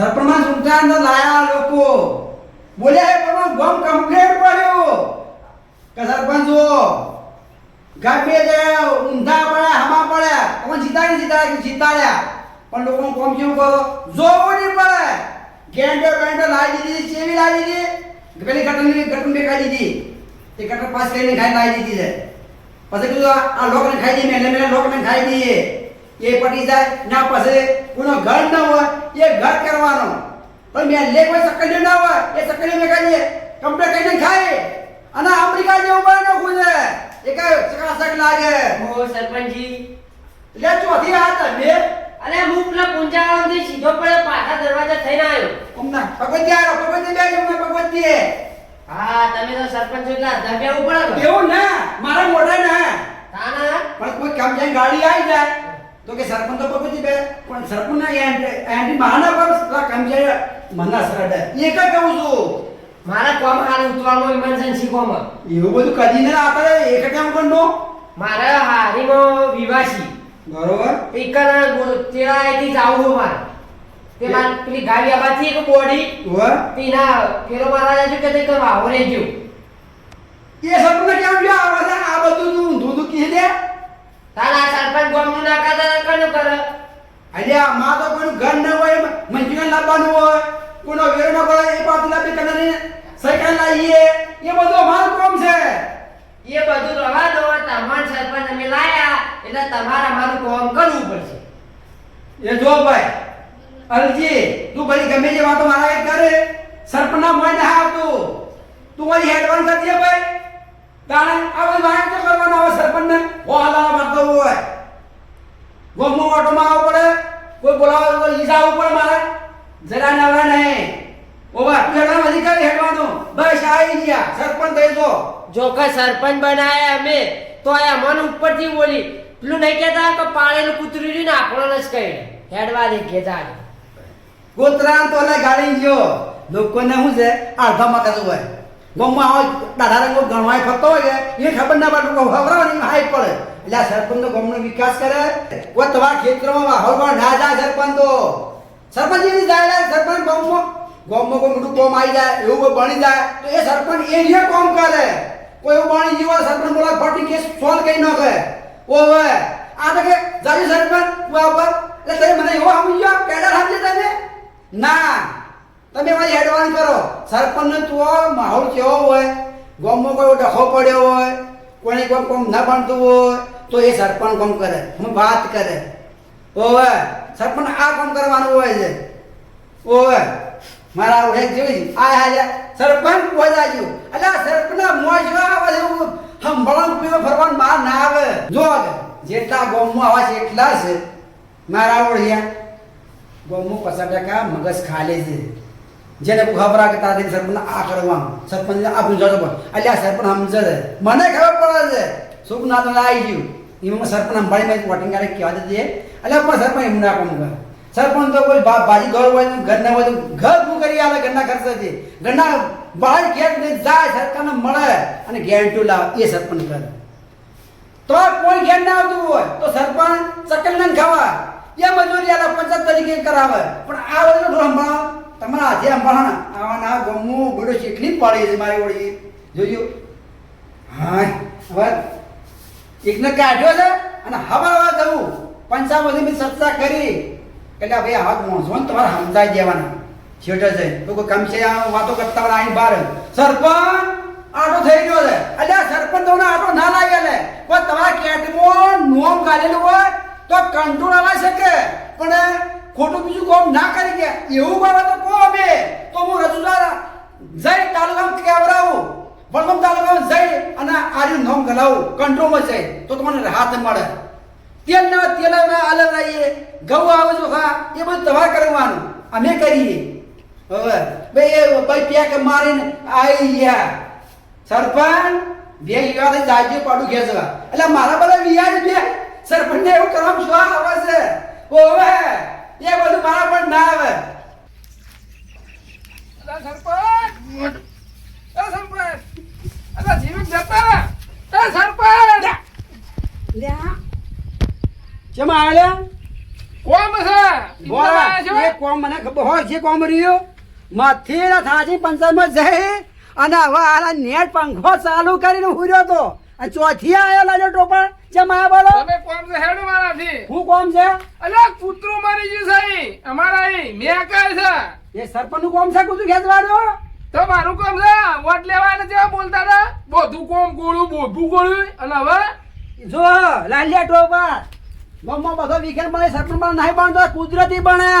સરપંચ સુલતાન લાયા લોકો બોલ્યા એ પ્રમાણે ગોમ કમ્પ્લેટ પડ્યો કે સરપંચ જો ગાપે જે ઊંધા પડ્યા હમા પડ્યા તમે જીતાડી જીતાડ્યા કે જીતાડ્યા પણ લોકો કોમ કેવું કરો જોવું નહીં પડે ગેંડો બેંડો લાવી દીધી ચેવી લાવી દીધી પેલી કટનની કટન કાઢી દીધી તે કટન પાસ કરીને ખાઈ લાવી દીધી છે પછી કીધું આ- આ લોકને ખાઈ દઈએ મેલે મેલે લોકને ખાઈ દઈએ એ પટી જાય ના પછી કોઈનો ઘર ન હોય એ ઘર કરવાનો. પણ મેં લે કોઈ સકડીઓ ના હોય એ સકડીઓ મેં કાઢીએ કમ્પ્લેટ કરીને ખાય. અને અમેરિકા જેવું બને ન ખુદે એ કઈ ચકાસક લાગે? ઓ સરપંચજી. લે ચોથી હાથ બે. અરે હું પેલા પૂંજાવાથી સીધો પડે પાછા દરવાજા થઈને આવ્યો. અમના ભગવતી આરો ભગવતી બે જમણે ભગવતી હા તમે તો સરપંચ એટલે ધબ્યા ઉપર એવું ના મારા મોઢા ના. ના પણ કોઈ કામ જાય ગાડી આવી જાય તો કે સરપંચ તો ભગવતી બે પણ સરપંચ ના એન્ટી મહાના પર છે મના સરડે એ કા કહું છું. મારા કોમ હાલ ઉતરવાનું ઇમરજન્સી કોમ? એવું બધું કદી ને આપણે એક કામ કરનો. મારા હારીમાં વિવાસી. બરોબર. પીકરના તેરા આઈથી જાવું મારે. તે માર પેલી ગાડી આબાથી એક બોડી ઓર તેના પેલો મારા જાજુ કે તે કરવા રહી ગયું. એ સરપંચ કેમ જો આ બધા આ બધું તું ધૂધું કહી દે તારા સરપંચ ગોમનું ના કરતા કનું કરે અલ્યા માં તો કોઈનું ઘર ન હોય મંજીને લાવવાનું હોય. કોનો વેર ન પડે એ પાછું લાવી કને સાયકલ લાવીએ. એ બધું અમારું કામ છે. એ બધું રવા દો તમાર સરપંચ અમે લાયા એટલે તમારે અમારું કામ કરવું પડશે. એ જો ભાઈ અલજી તું ભલી ગમે તે વાતો મારા કરે સરપંચના મોય ના આવતું તું મારી હેડવાન કરજે ભાઈ? તાણે આ બધી તો કરવાનો આવે સરપંચને ઓ હાલા મારતો હોય. ગોમો ઓટોમાં આવવું પડે કોઈ બોલાવે તો ઈજા આવવું પડે મારે. જરા નવરા નહીં ઓવા બા અધિકારી હેડવાનો બસ આવી ગયા. સરપંચ થઈ જો જો કે સરપંચ બનાયા અમે તો આ મન ઉપરથી બોલી પેલું નહીં કહેતા કે પાળેલું કૂતરું રહ્યું ને આપણો જ કહી હેડવા દે કહેતા ગોતરાન તો ગાડી ગયો. લોકોને શું છે? અડધા મગજ હોય. ગમમાં હોય, દાઢા રંગો ગણવાય ફરતો હોય કે, એ ખબર ના પડે ખબરાવાની હાઈ પડે. એટલે આ સરપંચ તો ગામનો વિકાસ કરે. કોઈ તમારા ખેતરમાં વાહર ના જાય સરપંચ. તો સરપંચ એની જાય સરપંચ ગામમાં. ગામમાં કોઈ મોટું કોમ આવી જાય, એવું કોઈ બની જાય, તો એ સરપંચ એરિયા કોમ કરે. કોઈ એવું બની જીવો સરપંચ બોલા ફટી કેસ સોલ્વ કરી નાખે. ઓવે આ તો કે જાય સરપંચ બાબર એટલે તમે મને એવો સમજી ગયો સમજે તમે? ના. તમે મારી એડવાન્સ કરો. સરપંચને તું માહોલ કેવો હોય? ગામમાં કોઈ ડખો પડ્યો હોય? કોઈને કોઈ કોમ ના ભણતું હોય? તો એ સરપંચ કોમ કરે. હું વાત કરે. ઓવે સરપંચ આ કોમ કરવાનું હોય છે. ઓવે મારા ઓળે જોઈ આ હાજર સરપંચ પહોંચાજો એટલે સરપંચ મોજ આવે સંભળાણ પીવો ફરવાનું બહાર ના આવે. જો જેટલા ગામમાં આવા છે, એટલા છે. મારા ઓળિયા, ગામમાં પચાસ ટકા મગજ ખાલી છે. જેને ખબર કે તારી સરપંચ આ કરવાનું. સરપંચ આ પૂછો તો એટલે આ સરપંચ સમજે છે. મને ખબર પડે છે. સુખનાથ આવી ગયું. એમાં સરપંચ સંભાળી મેં વોટિંગ કરે કહેવા દીધી એટલે પણ સરપંચ એમ ના કામ કરે. સરપંચ તો કોઈ બાપ ભાજી ઘર હોય ઘર ના હોય તો ઘર શું કરી આવે ઘરના ખર્ચેથી ઘરના બહાર ઘેર નહીં જાય, સરકારને મળે અને ગેરંટી લાવે. એ સરપંચ કરે. તો કોઈ ઘેર ના આવતું હોય, તો સરપંચ ચકલ ને ખાવા એ મજૂરી આલા પંચાયત તરીકે કરાવે. પણ આ બધું સંભાળો. તમારા હાથે પણ આવાના ગમું બુડો ચીટલી પાડી છે મારી ઓળી જોયું હા હવે એકને કાઢ્યો છે અને હવે હવે જવું પંચાવતી મેં ચર્ચા કરી. એટલે ભાઈ હાથ મોંઝો ને તમારે સમજાઈ દેવાના. છેટે છે. તો કોઈ કમ છે વાતો કરતા હોય આઈ બહાર. સરપંચ, આટો થઈ ગયો છે. એટલે સરપંચ તમને આટો ના લાગે લે પણ તમારા કેટમાં નોમ કાઢેલું હોય તો કંટ્રોલ આવી શકે. પણ ખોટું બીજું કોમ ના કરી ગયા. એવું બાબત કહો અમે. તો હું રજૂદાર જઈ તાલુકામાં કેવડાવું વડગામ તાલુકામાં જઈ અને આર્યું નોમ ગલાવું. કંટ્રોલમાં જઈ. તો તમને રાહત મળે. તેલ ના તેલ અલવરાઈએ ઘઉં આવે છો હા, એ બધું તમારે કરવાનું. અમે કરીએ. હવે ભાઈ એ ભાઈ પેક મારીને આવી ગયા. સરપંચ, બે યુવાને જાજે પાડું ખેંચવા. એટલે મારા બધા વિયાજ બે. સરપંચ ને એવું કરવાનું શું આવે છે? ઓવે! એ બધું મારા પણ ના આવે. અલા સરપંચ! એ સરપંચ! અલા જીવન જતા! એ સરપંચ! લ્યા. કેમ છે? બોલ એ કોમ મને ખબર હોય કોમ રહ્યું? મથેરા થાજી પંચાયતમાં જઈ અને હવે આલા નેટ પંખો ચાલુ કરીને હુર્યો તો. ચોથી આયો લાજો ટોપણ જે આયા બોલો તમે કોમ છે મારા મારાથી. હું કોમ છે? અલ્યા કૂતરો મારી ગયું છે. અમારા અહીં. મેં કહે છે? એ સરપંચનું કોમ છે કુતું ખેંચવાનું? તો મારું કોમ છે? વોટ લેવા એને જેવા બોલતા હતા? બધું કોમ ગોળું બોધું ગોળું. અને હવે? જો લાલિયા ટોપા. ગામમાં બધો વિખેર મને સરપંચ બને નહીં બનતો કુદરતી બને.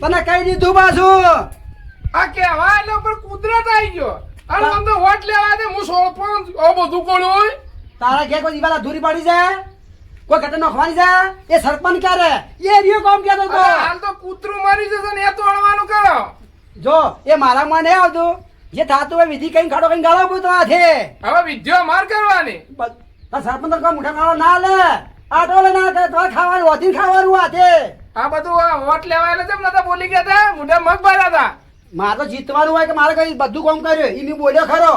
તને કહી દીધું પાછું. આ કહેવા એટલે ઉપર કુદરત આવી ગયો. અને મને તો વોટ લેવા દે હું સોળપણ ઓ બધું કોણ હોય? તારા ઘેર કોઈ દિવાલા ધૂરી પડી જાય કોઈ ઘટના નોખવાની જાય એ સરપંચ ક્યારે? એ રિયો કોમ કહેતો તો. અરે હાલ તો કૂતરું મારી જશે ને એ તો અણવાનું કરો. જો એ મારામાં નહીં આવતું. જે થાતું હોય વિધિ કઈ ખાડો કઈ ગાળો આ છે હવે વિધિઓ માર કરવાની. સરપંચ તો કોઈ મોટા ગાળો ના લે. આટો લે ના લે તો ખાવાનું વધીને ખાવાનું આ બધું આ વોટ લેવા એટલે કેમ નતા બોલી ગયા હતા? મુઢે મગ ભર્યા હતા. મારે તો જીતવાનું હોય કે મારે કઈ બધું કામ કર્યું એ મેં બોલ્યો ખરો.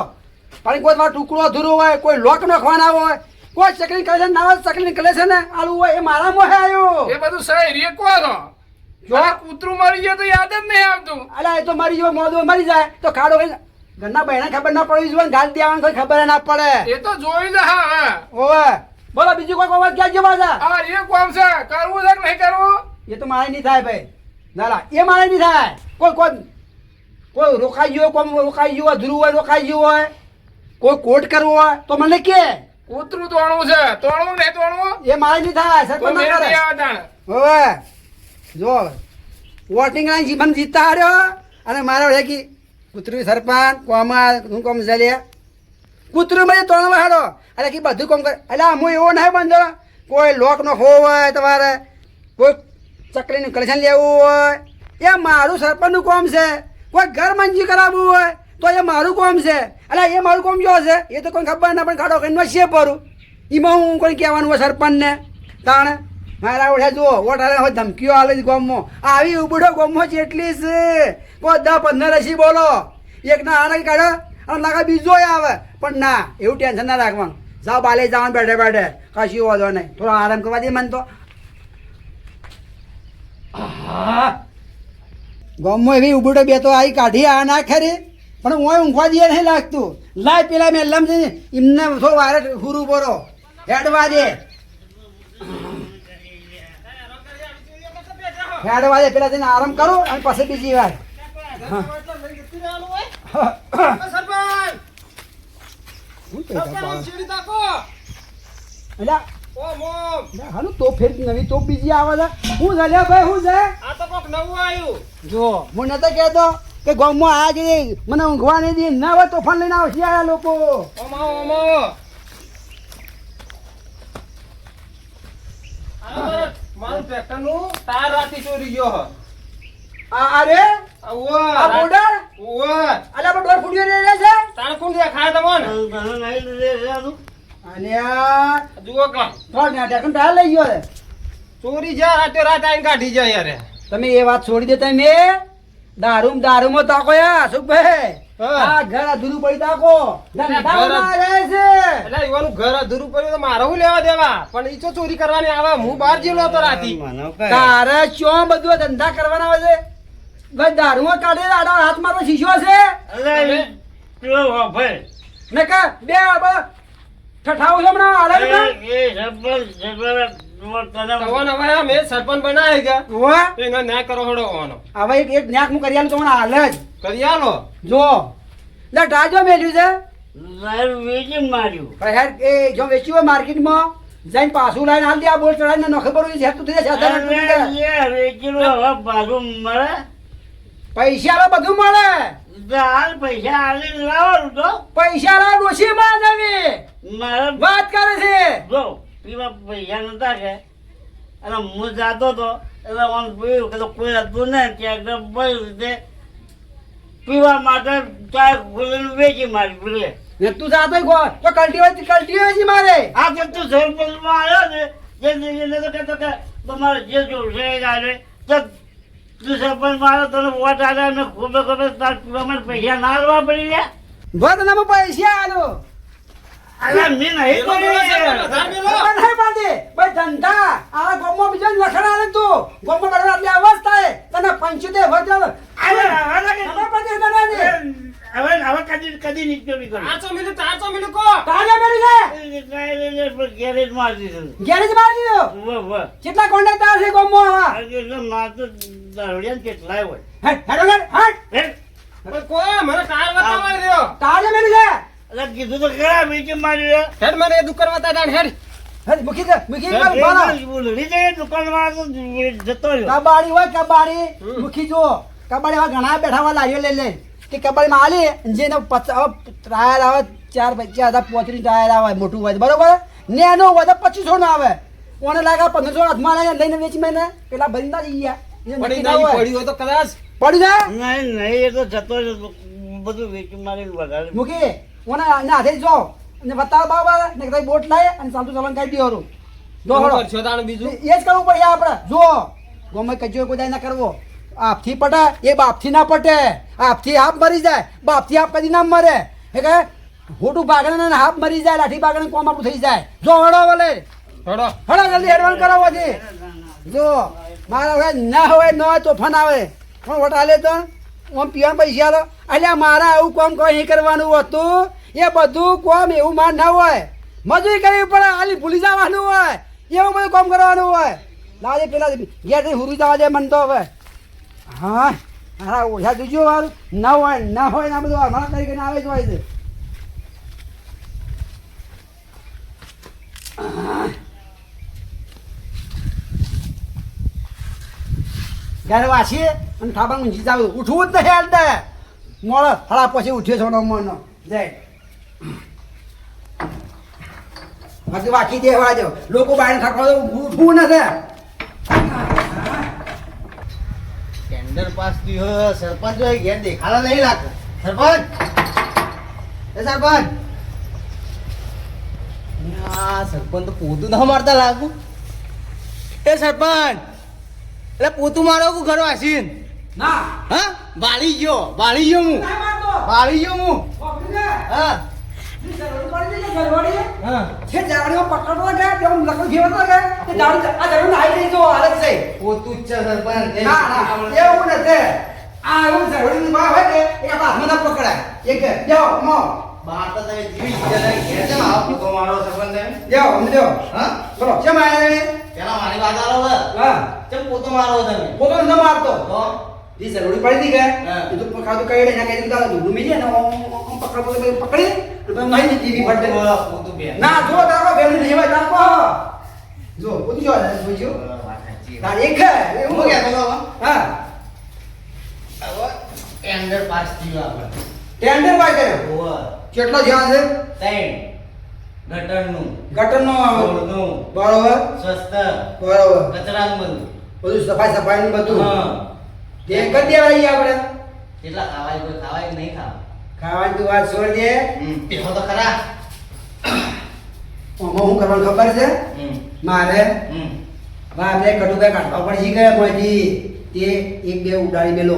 પણ કોઈ તમારો ટુકડો અધૂરો હોય કોઈ લોક નખવાના હોય કોઈ ચકલી કરે છે ના ચકલી નીકળે છે ને આલું હોય એ મારા મોહે આવ્યું એ બધું સાહેબ છો જો. કૂતરું મરી ગયું તો યાદ જ નહીં આવતું. અલા એ તો મરી જો મોદો મરી જાય. તો ખાડો કઈ ઘરના બહેને ખબર ના પડી જોઈએ ગાલ દેવાનું કોઈ ખબર ના પડે. એ તો જોઈ લે હા ઓવે. બોલો બીજું કોઈ કોઈ ક્યાં જવા પાછા? આ એ કોમ છે કરવું છે કે નહીં કરવું? એ તો મારે નહીં થાય ભાઈ. ના ના એ મારે નહીં થાય. કોઈ કોઈ કોઈ રોકાઈ ગયો કોઈ રોકાઈ ગયો ધ્રુવ હોય રોકાઈ ગયો હોય કોઈ કોટ કરવો હોય તો મને કે. કૂતરું તોડવું છે. તોડવું નહીં તોડવું? એ મારે નહીં થાય સરપંચ મેં ના તાણ. હવે જો વોટિંગ લાઈન જીવન જીતતા હાર્યો અને મારે વડે કી કૂતરું સરપંચ કોમા હું કોમ ચાલે. કૂતરું મને તોણ હાડો અરે કે બધું કોમ કરે એટલે હું એવો નહીં બંધો. કોઈ લોક નો હો હોય તમારે કોઈ ચકલીનું કલેક્શન લેવું હોય. એ મારું સરપંચનું કોમ છે. કોઈ ઘર મંજી કરાવવું હોય, તો એ મારું કોમ છે. એટલે એ મારું કોમ જો છે, એ તો કોઈ ખબર ના પણ ખાડો કરીને છે પરું એમાં હું કોઈ કહેવાનું હોય સરપંચને. તાણે મારા ઓળે જુઓ વોટારે હવે ધમકીઓ આલે છે ગામમાં. આવી ઉબડો ગામમાં જેટલી છે. કોઈ દસ પંદર હસી બોલો. એક ના આને કાઢે, અને લાગે બીજો આવે. પણ ના, એવું ટેન્શન ના રાખવાનું. જાઓ બાલે જવાનું બેઠે બેઠે. કશું વાંધો નહીં. થોડો આરામ કરવા દે મને તો. ગામમાં એવી ઉબડો બે તો આવી કાઢી આ ના ખરી. પણ હું ઊંઘવા દે નહીં લાગતું. લાય પેલા મેં લમ છે એમને થોડો વારે હુરુ બોરો. હેડવા દે. હેડવા દે પેલા તેને આરામ કરો અને પછી બીજી વાર. હું કહેતા બાળક? હાલું તો ફેર નવી તો બીજી આવે છે. હું છે ભાઈ હું છે? જો હું નતો કહેતો કે ગામમાં આ જે મને ઊંઘવા નહીં દે ના હોય તોફાન લઈને આવશે આ લોકો. આ અરે આ બોર્ડર? અલ્યા પણ ડોર ફૂટ્યો રે છે? અલ્યા. થોડ ને ટેકન ટાળ લઈ ગયો ચોરી જા રાતે રાત આઈને કાઢી જાય યાર. તમે એ વાત છોડી દે તમે દારૂમ દારૂમાં તાકો યા સુખભાઈ આ ઘર અધૂરું પડી તાકો. ઘર અધૂરું પડ્યું તો મારે હું લેવા દેવા? પણ ઈ તો ચોરી કરવાની આવે હું બહાર જેલો હતો રાતી. તારે ચો બધું ધંધા કરવાના આવે છે? ભાઈ દારૂ કાઢે આડો હાથમાં તો શીશો છે. ને કે બે બ- ઠઠાવું છે હમણાં હાલે ને તવન હવે આ સરપંચ બનાવી ગયા ઓવે, તો એનો ન્યાય કરો હડો હોવાનો હવે એક એક હું કરી આલું તો મને હાલે જ. કરી આલો જો. લે ટાજો મેલ્યું છે. માર્યું. ભાઈ એ જો વેચ્યું હોય માર્કેટમાં જઈને પાછું લાઈને હાલ દે આ બોલ ચડાવીને નોખે પર છે તું થઈ મળે. પૈસા બધું મળે. તો પૈસા આલી લાવવાનું તો. પૈસા લાવ ડોશી માં નવી મારે વાત કરે છે. જો પીવા પૈસા નતા કે. અને હું જાતો તો એટલે મને પીવું કે તો કોઈ હતું ને ત્યાં એકદમ બધી રીતે પીવા માટે ચાય ખોલીને વેચી મારી પેલે ને તું જાતો ગો તો કલ્ટી કલ્ટી હોય મારે. આ કે તું સરપંચમાં આવ્યો ને જે તો કે તમારે જે જોશે એ ગાડે તો તું સરપંચમાં આવ્યો તને વોટ આવ્યા ને ખોબે ખોબે તાર પીવા પૈસા ના લેવા પડી ગયા બદનામાં પૈસા આલો અલા મેં નહીં છે. પણ બાંધી. ભાઈ ધંધા આવા ગામમાં બીજો લખણ આલે તું ગામમાં બરાબર આટલી અવસ્થા હે તને પંચોતેર વર્ષ થયા. અલા, હવે લાગે. તને? હવે હવે કદી કદી નહીં ચોરી કરું. આચો મિલું તો આચો મિલું કો. તારે મેળી છે ગેરેજ મારી દીધું. ગેરેજ મારી દીધો? વાહ, વાહ. કેટલા કોન્ટ્રાક્ટર છે ગામમાં આવા? કે એટલે માર તો દારૂડિયાને કેટલાય હોય. હેડ હેડો હેડ હેડ હે? પણ કોઈ મને કાર બતાવવા રહ્યો તારે મેળી છે અલા, કીધું તો ખરા વેચી મારી. હેડ મને દુકાન બતાવી હેડ. હેડ. મૂકી દે મૂકી દે ભૂલી જાય દુકાનમાં તો જતો રહ્યો. કબાડી હોય કબાડી. મૂકી જો કબાડી હવે ઘણા બેઠા હોય લારીઓ લઈ લે. કે કબાડી માં આલી જેને ટાયર આવે ચાર પચાસ હજાર પોત્રીસ ટાયર આવે મોટું હોય બરોબર? નેનો હોય તો પચીસો નો આવે. કોને લાગે પંદરસો હાથમાં લાગે લઈને વેચી મેં પેલા ભરી ના જઈ ગયા. એ પડી નક્કી ના નહીં હોય. પડ્યું હોય તો કદાચ પડી જાય? નહીં નહીં એ તો જતો બધું વેચી મારી વધારે. મૂકી હાથે જો અને બતાવો બાબા ને કઈ બોટ લાય અને ચાલતું ચલણ કાઢી દેવાનું જો બીજું? એ જ કરવું પડે આપણે. જો. ગમે કચો કોઈ દાય ના કરવો. આપથી પટે એ બાપથી ના પટે. આપથી હાફ મરી જાય બાપથી હાફ કદી ના મરે. એ કે હોટું ભાગણે ને હાફ મરી જાય લાઠી ભાગણે કોમ આપણું થઈ જાય. જો હળો વલે હળો. હળો જલ્દી એડવાન્સ કરાવો છે જો મારા હવે ના હોય ન હોય તોફાન આવે. પણ વટાલે આલે તો. આમ પીવાનું પૈસા આલો એટલે મારા આવું કોમ કોઈ નહીં કરવાનું હતું. એ બધું કોમ એવું માર ના હોય. મજૂરી કરવી પડે ખાલી ભૂલી જવાનું હોય. એવું બધું કોમ કરવાનું હોય. લાજે પેલા ઘેરથી હુરી જવા દે મન તો હવે. હા હા ઓછા દીજો વાર ના હોય ના હોય ના બધું અમારા તરીકે આવે જ હોય છે. ઘરે વાસીએ અને થાબા ઊંઘી જાવ. ઉઠવું જ નથી હાલતા. મોડો હળા પછી ઉઠ્યો છો મનો જાય. બાકી વાંચી લોકો બાય થાકવા ઉઠવું નથી. પાસ થયું સરપંચ હોય ઘેર દેખાડા નહીં લાગતો સરપંચ? એ સરપંચ? ના સરપંચ તો પોતું ના મારતા લાગુ. એ સરપંચ એટલે પોતું મારો કુ ઘર વાસીન? ના. હા? બાળી ગયો બાળી ગયો હું. બાળી ગયો હું. હા. ઘરવાળી. છે જાવડીમાં પકડવા ગયા તેમ લખન ફેરવતો ગયા તે જાવડી આ નાઈ જો હાલત છે. પોતું જ છે સરપંચ. ના ના એવું નથી. આ એવું જરૂરી માં હોય કે એ આપણા હાથમાં ના પકડાય. એક જાઓ મો. બાર તો તમે જીવી છે મારો સરપંચ જાઓ અમને જાઓ હા? બોલો કેમ આયા પેલા મારી વાત આલો હા. કેમ પોતો મારો તમે? પોતો ન મારતો. તો? જરૂરી પડી હતી કે. એ તો કઈ ના કઈ તો મીજે ને ઓમ ઓમ પકડી એટલે નહીં ની ટીવી ફટે પોતું બે ના જો તારો બેન હોય જો તાર એક હે હું કહેતો હતો, હા. હવે ટેન્ડર પાસ થયો આપણે ટેન્ડર પાસ કર્યો? ઓવર કેટલો ધ્યાન છે? ત્રણ. ગટરનું. ગટરનો રોડનું. બરોબર. સ્વસ્થ. બરોબર. કચરાનું બધું. બધું સફાઈ સફાઈ નું બધું. હા. તે કરી દેવાય આપણે કેટલા ખાવાય કોઈ ખાવાય નહીં ખાવા ખાવાની તું વાત છોડ દે. પેલો તો ખરા. આમાં હું કરવાનું ખબર છે? મારે બાપરે કટુકા કાઢવા પડશે ગયા મોજી તે એક બે ઉડાડી મેલો.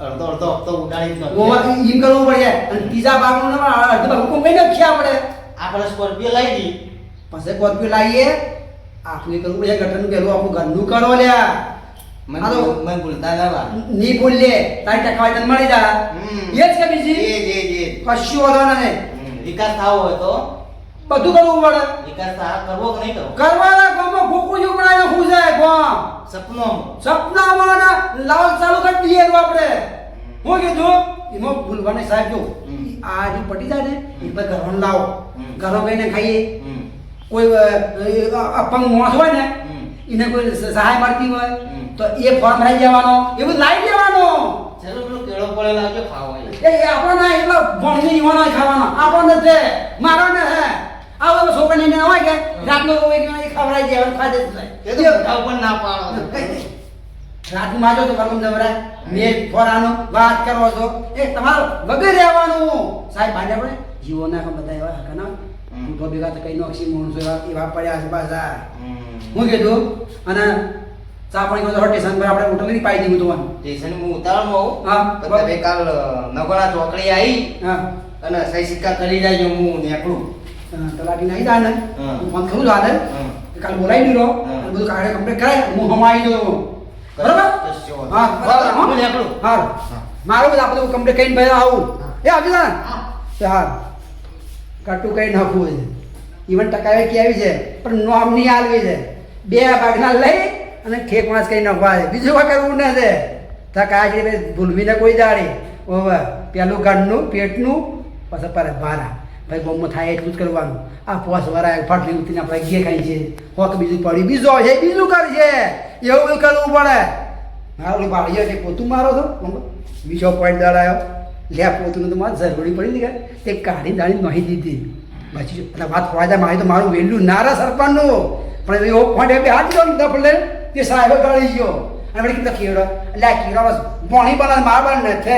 અડધો અડધો હપ્તો ઉડાડી જ ઓમાં. એમ કરવું પડે. અને ત્રીજા ભાગનું નો અડધો ભાગ હુકમ કઈ નાખીએ આપણે. આપણે સ્કોર્પિયો લઈ દી પછી સ્કોર્પિયો લાવીએ. આપણે કરવું પડે ગટરનું પેલું આપણું ઘરનું કરો લ્યા. મને ભૂલતા ના ની ભૂલ લે તારી ટકાવારી તને મળી જા. એ જ કે બીજી? જે જે જે. કશું વાંધો નહીં વિકાસ થવો હોય તો? બધું કરવું પડે. વિકાસ થા- કરવો કે નહીં કરવો? કરવાના ગામમાં ભૂકું જ ઉપડાય હું જાય ગામ. સપનો સપનામાં ના લાલ ચાલુ કરી દઈએ આપણે. હું કીધું એમાં ભૂલવાને સાહેબ જો. આ જે પટી જાય ને એ પર ઘરવાનું લાવો. ઘરો કહીને ખાઈએ. કોઈ અપંગ માણસ હોય ને. એને કોઈ સહાય મળતી હોય તો એ ફોર્મ ભરાઈ જવાનો. એ બધું લાવી દેવાનો દેવાનું ખાધે જ કરવું જવરાય મેં ફોરાનો વાત કરો છો. એ તમારો વગર રહેવાનું. સાહેબ ભાંડ્યા પડે જીવો ના બધા એવા હકના ના ભેગા તો કઈ નોક્ષી માણસો એવા એવા પડ્યા છે હમ. હું કીધું અને ચા પાણી તો સ્ટેશન પર આપણે હોટલની પાઈ દીધું તો સ્ટેશન હું ઉતાવળમાં આવું. હા. તમે કાલ નગોડા ચોકડી આવી હા. અને સહી સિક્કા કરી જાય હું નીકળું. તલાટી નહીં જાય ને હા. ફોન કરું હાલે. કાલ બોલાવી દીધો. બધું કાગળ કમ્પ્લીટ કરાય. હું હમાઈ દઉં બરાબર? હા બરાબર. હા? નીકળું. હા. મારું બધું આપણે કમ્પ્લીટ કરીને ભાઈ આવું. એ આવી ને હા. કાટું કઈ નાખવું છે ઈવન ટકાવે કે આવી છે, પણ નોમની આલવી છે. બે ભાગના લઈ અને ઠેક માસ કઈ નાખવા છે બીજું કોઈ કરવું ન છે. ટકા છે ભૂલવીને કોઈ દાડી. ઓવે પેલું ઘરનું, પેટનું, પછી પર ભારા. ભાઈ બોમ્બમાં થાય એટલું જ કરવાનું. આ પોસ વરાય, ફાટલી ઉતરીને આપણે ઘે ખાઈ છે. હોક બીજું પડી બીજો છે, બીજું કરશે એવું કરવું પડે. મારું બાળીઓ છે, પોતું મારો છો? બીજો પોઈન્ટ દડાયો લે, પોતું તો મારે જરૂરી પડી હતી કે એ કાઢી દાડી નહીં દીધી. પછી વાત જાય મારી તો મારું વહેલું ના રહે સરપંચનું. પણ એવો પોઈન્ટ એ હાથ દીધો ને દફલે તે સાહેબ ગળી ગયો. અને વળી કીધું કીડો એટલે આ બસ બોણી બનાવે, માર બન થે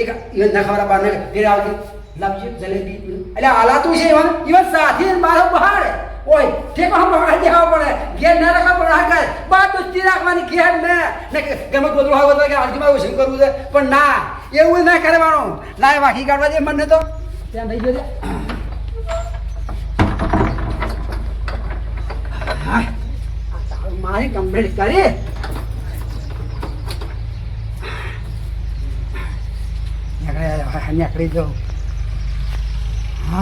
એક એ ખબર બાને ફેર આવતી લાવજો જલેબી. એટલે આલા તું છે એવા? ઈવન સાથી મારો બહાર ઓય, ઠેકો હમ બહાર દેવા પડે. ઘેર ના રાખવા પડે. કાંઈ બાદ દોસ્તી રાખવાની ઘેર ને. ને ગમે ગોદરો આવે કે આજુમાં શું કરવું છે? પણ ના, એવું ના કરવાનું. ના વાકી કાઢવા દે મને તો. ત્યાં થઈ ગયો મારી કમ્પ્લીટ કરી. નીકળી જાઉં